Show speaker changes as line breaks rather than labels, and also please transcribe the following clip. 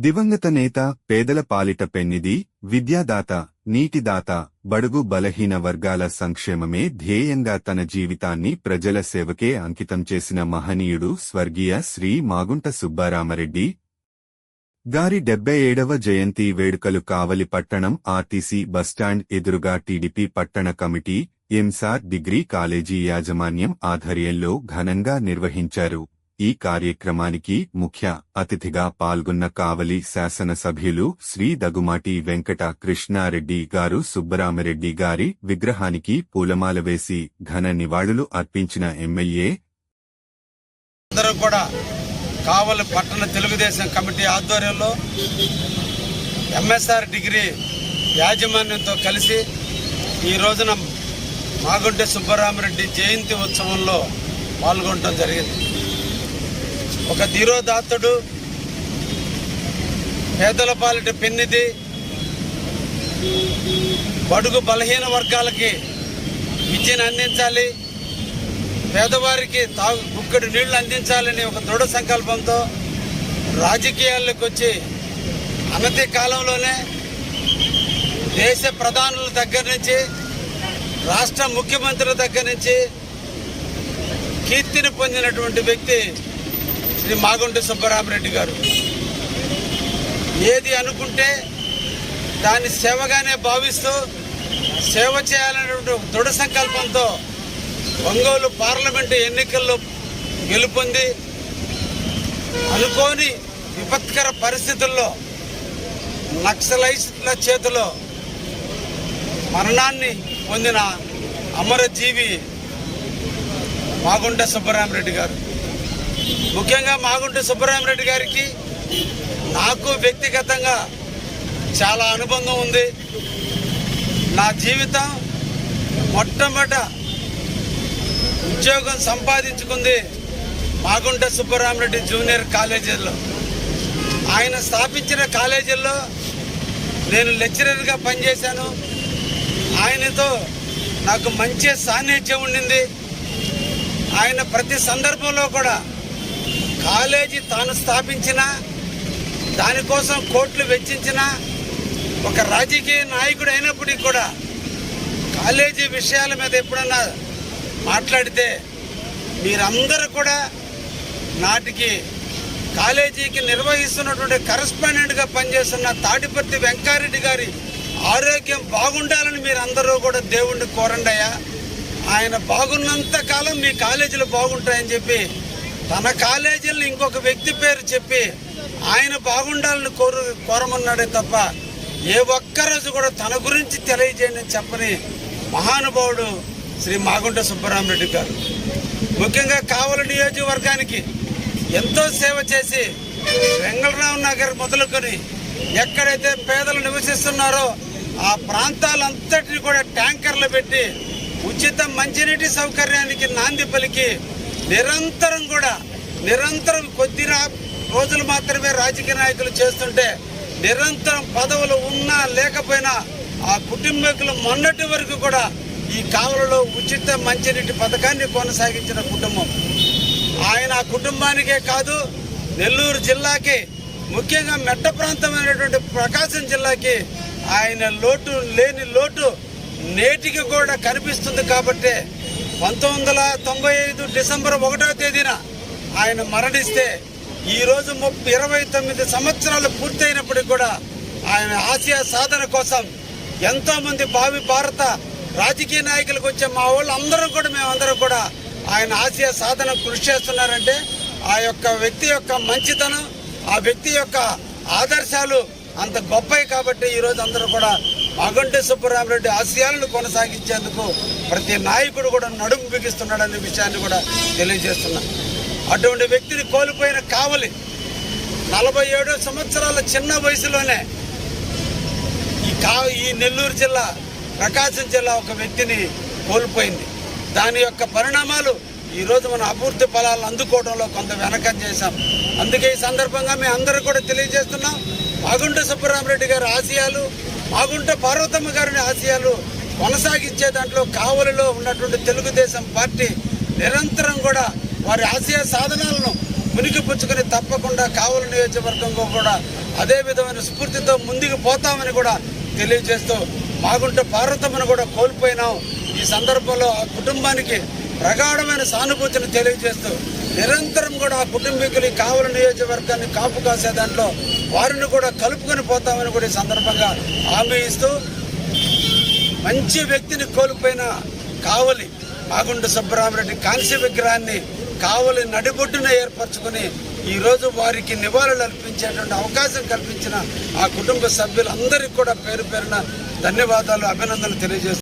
దివంగత నేత పేదల పాలిట పెన్నిది విద్యాదాత నీటిదాత బడుగు బలహీన వర్గాల సంక్షేమమే ధ్యేయంగా తన జీవితాన్ని ప్రజల సేవకే అంకితం చేసిన మహనీయుడు స్వర్గీయ శ్రీ మాగుంట సుబ్బారామరెడ్డి. గారి డెబ్బై ఏడవ జయంతి వేడుకలు కావలి పట్టణం ఆర్టీసీ బస్టాండ్ ఎదురుగా టీడీపీ పట్టణ కమిటీ ఎంసార్ డిగ్రీ కాలేజీ యాజమాన్యం ఆధ్వర్యంలో ఘనంగా నిర్వహించారు. ఈ కార్యక్రమానికి ముఖ్య అతిథిగా పాల్గొన్న కావలి శాసనసభ్యులు శ్రీ దగుమాటి వెంకట కృష్ణారెడ్డి గారు సుబ్బరామరెడ్డి గారి విగ్రహానికి పూలమాల వేసి ఘన నివాళులు అర్పించిన ఎమ్మెల్యే
అందరూ కూడా కావలి పట్టణ తెలుగుదేశం కమిటీ ఆధ్వర్యంలో ఎంఎస్ఆర్ డిగ్రీ యాజమాన్యంతో కలిసి ఈ రోజున మాగుంటె సుబ్బరామరెడ్డి జయంతి ఉత్సవంలో పాల్గొనడం జరిగింది. ఒక ధీరోదాత్తుడు పేదల పాలిట పెన్నిది. బడుగు బలహీన వర్గాలకి విద్యను అందించాలి. పేదవారికి తాగు గుక్కడి నీళ్ళు అందించాలని ఒక దృఢ సంకల్పంతో రాజకీయాల్లోకి వచ్చి అనతి కాలంలోనే దేశ ప్రధానుల దగ్గర నుంచి రాష్ట్ర ముఖ్యమంత్రుల దగ్గర నుంచి కీర్తిని పొందినటువంటి వ్యక్తి శ్రీ మాగుంట సుబ్బరామరెడ్డి గారు. ఏది అనుకుంటే దాన్ని సేవగానే భావిస్తూ సేవ చేయాలనేటువంటి దృఢ సంకల్పంతో ఒంగోలు పార్లమెంటు ఎన్నికల్లో గెలుపొంది అనుకోని విపత్కర పరిస్థితుల్లో నక్సలైట్ల చేతిలో మరణాన్ని పొందిన అమరజీవి మాగుంట సుబ్బరామరెడ్డి గారు. ముఖ్యంగా మాగుంట సుబ్బరామరెడ్డి గారికి నాకు వ్యక్తిగతంగా చాలా అనుబంధం ఉంది. నా జీవితం మొట్టమొదట ఉద్యోగం సంపాదించుకుంది మాగుంట సుబ్బరామరెడ్డి జూనియర్ కాలేజీలో ఆయన స్థాపించిన కాలేజీల్లో నేను లెక్చరర్గా పనిచేశాను. ఆయనతో నాకు మంచి సాన్నిధ్యం ఉండింది. ఆయన ప్రతి సందర్భంలో కూడా కాలేజీ తాను స్థాపించిన దానికోసం కోట్లు వెచ్చించిన ఒక రాజకీయ నాయకుడు అయినప్పటికీ కూడా కాలేజీ విషయాల మీద ఎప్పుడన్నా మాట్లాడితే మీరందరూ కూడా నాటికి కాలేజీకి నిర్వహిస్తున్నటువంటి కరస్పాండెంట్గా పనిచేస్తున్న తాటిపర్తి వెంకారెడ్డి గారి ఆరోగ్యం బాగుండాలని మీరు అందరూ కూడా దేవుణ్ణి కోరండి ఆయన బాగున్నంత కాలం మీ కాలేజీలు బాగుంటాయని చెప్పి తన కాలేజీలను ఇంకొక వ్యక్తి పేరు చెప్పి ఆయన బాగుండాలని కోరు కోరమన్నాడే తప్ప ఏ ఒక్కరోజు కూడా తన గురించి తెలియజేయని చెప్పని మహానుభావుడు శ్రీ మాగుంట సుబ్బరామరెడ్డి గారు. ముఖ్యంగా కావలి నియోజకవర్గానికి ఎంతో సేవ చేసి వెంగళరావు నగర్ మొదలుకొని ఎక్కడైతే పేదలు నివసిస్తున్నారో ఆ ప్రాంతాలంతటిని కూడా ట్యాంకర్లు పెట్టి ఉచిత మంచినీటి సౌకర్యానికి నాంది పలికి నిరంతరం కూడా నిరంతరం కొద్ది రోజులు మాత్రమే రాజకీయ నాయకులు చేస్తుంటే నిరంతరం పదవులు ఉన్నా లేకపోయినా ఆ కుటుంబీకులు మొన్నటి వరకు కూడా ఈ కావలలో ఉచిత మంచినీటి పథకాన్ని కొనసాగించిన కుటుంబం. ఆయన ఆ కుటుంబానికే కాదు నెల్లూరు జిల్లాకి ముఖ్యంగా మెట్ట ప్రాంతమైనటువంటి ప్రకాశం జిల్లాకి ఆయన లోటు లేని లోటు నేటికి కూడా కనిపిస్తుంది కాబట్టి పంతొమ్మిది వందల తొంభై ఐదు డిసెంబర్ ఒకటో తేదీన ఆయన మరణిస్తే ఈరోజు ముప్పై ఇరవై తొమ్మిది సంవత్సరాలు పూర్తయినప్పటికీ కూడా ఆయన ఆసియా సాధన కోసం ఎంతోమంది భావి భారత రాజకీయ నాయకులకు వచ్చే మా వాళ్ళు అందరూ కూడా మేమందరం కూడా ఆయన ఆసియా సాధన కృషి చేస్తున్నారంటే ఆ యొక్క వ్యక్తి యొక్క మంచితనం ఆ వ్యక్తి యొక్క ఆదర్శాలు అంత గొప్పవి కాబట్టి ఈరోజు అందరూ కూడా మాగంటి సుబ్బరామరెడ్డి ఆశయాలను కొనసాగించేందుకు ప్రతి నాయకుడు కూడా నడుము బిగిస్తున్నాడనే విషయాన్ని కూడా తెలియజేస్తున్నా. అటువంటి వ్యక్తిని కోల్పోయిన కావలి నలభై ఏడు సంవత్సరాల చిన్న వయసులోనే ఈ కా ఈ నెల్లూరు జిల్లా ప్రకాశం జిల్లా ఒక వ్యక్తిని కోల్పోయింది. దాని యొక్క పరిణామాలు ఈ రోజు మన అభివృద్ధి ఫలాలను అందుకోవడంలో కొంత వెనకం చేశాం. అందుకే ఈ సందర్భంగా మేము అందరూ కూడా తెలియజేస్తున్నాం. మాగుంట సుబ్బరామరెడ్డి గారి ఆశయాలు మాగుంట పార్వతమ్మ గారిని ఆశయాలు కొనసాగించే దాంట్లో కావలిలో ఉన్నటువంటి తెలుగుదేశం పార్టీ నిరంతరం కూడా వారి ఆశయ సాధనాలను పుణికిపుచ్చుకొని తప్పకుండా కావలి నియోజకవర్గంలో కూడా అదే విధమైన స్ఫూర్తితో ముందుకు పోతామని కూడా తెలియజేస్తూ మాగుంట పార్వతమ్మను కూడా కోల్పోయినాం. ఈ సందర్భంలో ఆ కుటుంబానికి ప్రగాఢమైన సానుభూతిని తెలియజేస్తూ నిరంతరం కూడా ఆ కుటుంబీకులు కావలి నియోజకవర్గాన్ని కాపు కాసే దాంట్లో వారిని కూడా కలుపుకొని పోతామని కూడా ఈ సందర్భంగా హామీ ఇస్తూ మంచి వ్యక్తిని కోల్పోయిన కావలి ఆగుండ సుబ్బరామరెడ్డి కాంస్య విగ్రహాన్ని కావలి నడిబొడ్డున ఏర్పరచుకుని ఈరోజు వారికి నివాళులు అర్పించేటువంటి అవకాశం కల్పించిన ఆ కుటుంబ సభ్యులందరికీ కూడా పేరు పేరున ధన్యవాదాలు అభినందనలు తెలియజేస్తున్నారు